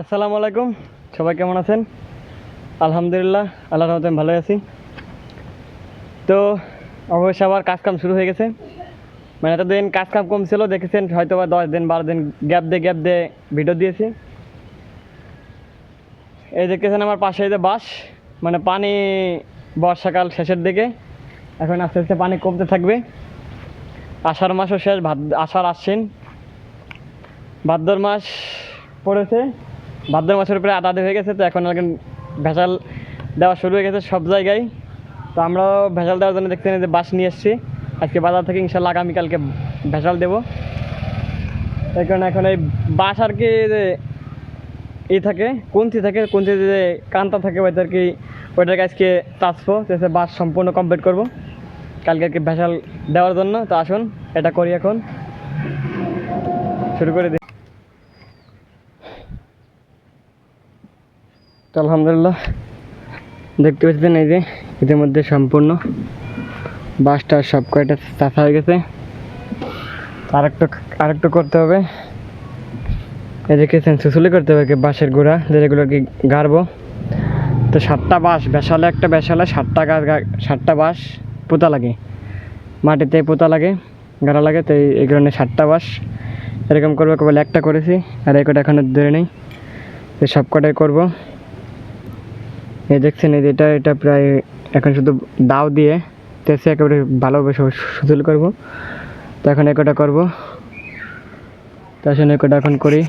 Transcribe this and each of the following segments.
আসসালামু আলাইকুম। সবাই কেমন আছেন? আলহামদুলিল্লাহ আল্লাহ রহমতে আমি ভালোই আছি। তো, অবশ্যই আবার কাজ কাম শুরু হয়ে গেছে। মানে এতদিন কাজ কাম কম ছিল, দেখেছেন হয়তো বা দশ দিন, বারো দিন গ্যাপ দিয়ে গ্যাপ দিয়ে ভিডিও দিয়েছি। এই দেখতেছেন আমার পাশে যে বাস মানে পানি বর্ষাকাল শেষের দিকে। এখন আস্তে আস্তে পানি কমতে থাকবে। আষাঢ় মাসও শেষ, ভাদ, আষাঢ় আসছেন ভাদ্র মাস পড়েছে। ভাদ্র মাসের উপরে আদা হয়ে গেছে, তো এখন এখন ভেজাল দেওয়া শুরু হয়ে গেছে সব জায়গায়। তো আমরাও ভেজাল দেওয়ার জন্য দেখতে যে বাস নিয়ে এসেছি। আজকে বাজার থেকে ইনশাল্লাহ আগামীকালকে ভেজাল দেবো। এই কারণে এখন এই বাস আর কি যে ই থাকে, কুন্তি থাকে কুন্তি যে কান্তা থাকে, ওইটা আর কি, ওইটাকে আজকে চাষবো সে বাস সম্পূর্ণ কমপ্লিট করব। কালকে আর কি ভেজাল দেওয়ার জন্য, তো আসুন, এটা করি এখন। শুরু করে তো আলহামদুলিল্লাহ, দেখতে পাচ্ছেন এই যে ইতিমধ্যে সম্পূর্ণ বাসটা সব কয়টা চাষা হয়ে গেছে। আরেকটু আরেকটু করতে হবে। দেখেছেন সুসুলি করতে হবে বাঁশের গোড়া, যেগুলো কি গাড়বো। তো সাতটা বাঁশ বেসালে একটা বেসালে সাতটা গাছ সাতটা বাঁশ পোতা লাগে। মাটিতে পোতা লাগে, গাড়া লাগে, তো এই- কারণে সাতটা বাঁশ। এরকম করব কেবল একটা করেছি, আর এই কটা এখনও ধরে নেই। তো সব কটাই করব। এই দেখছেন, এই এটা এটা প্রায় এখন শুধু দাও দিয়ে তেসে একেবারে ভালোভাবে সুতুল করব। তো এখন এই কটা করব। তো আসলে এই কটা এখন করি।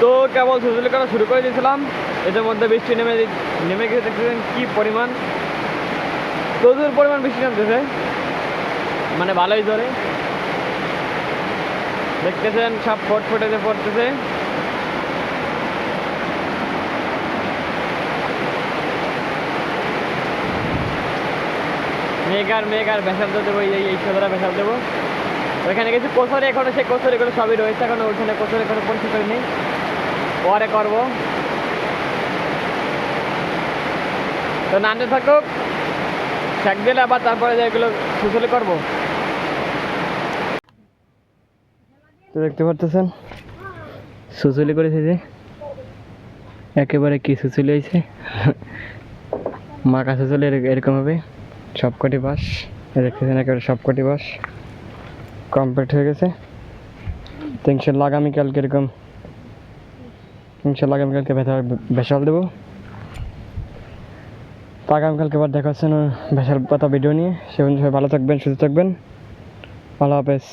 তো কেবল সুতুল করা শুরু করে দিয়েছিলাম। এটার মধ্যে বৃষ্টি নেমে নেমে গেছে, দেখতেছেন কি পরিমাণ। প্রচুর পরিমাণ বৃষ্টি নামতেছে। মানে ভালোই ধরে দেখতেছেন সব ফট ফটেতে পড়তেছে। মেঘ আর মেঘ আর দেবো, এই সদরা ভেসাল দেবো। ওইখানে কিছু কোচরে, এখনও সেই কোচরে এগুলো সবই রয়েছে, এখনও ওইখানে কোচরে এখনও পরিষ্কার করিনি পরে করব। তো নানতে থাকুক, শেক দিলে আবার তারপরে এগুলো সুসলে করব। তো দেখতে পারতেছেন সুসলি করেছে যে, একেবারে কি সুসলি হয়েছে? মাকা সুসলি এরকম হবে। সবকটি বাস দেখতেছেন একেবারে সবকটি বাস কমপ্লিট হয়ে গেছে। তো ইনশাল্লাহ আগামীকালকে এরকম, ইনশাল্লাহ আগামীকালকে ভেতর ভেসাল দেবো। তো আগামীকালকে আবার দেখাচ্ছেন হচ্ছে ভেসাল পাতা ভিডিও নিয়ে। সে সবাই ভালো থাকবেন, সুস্থ থাকবেন। ভালো হাফেজ।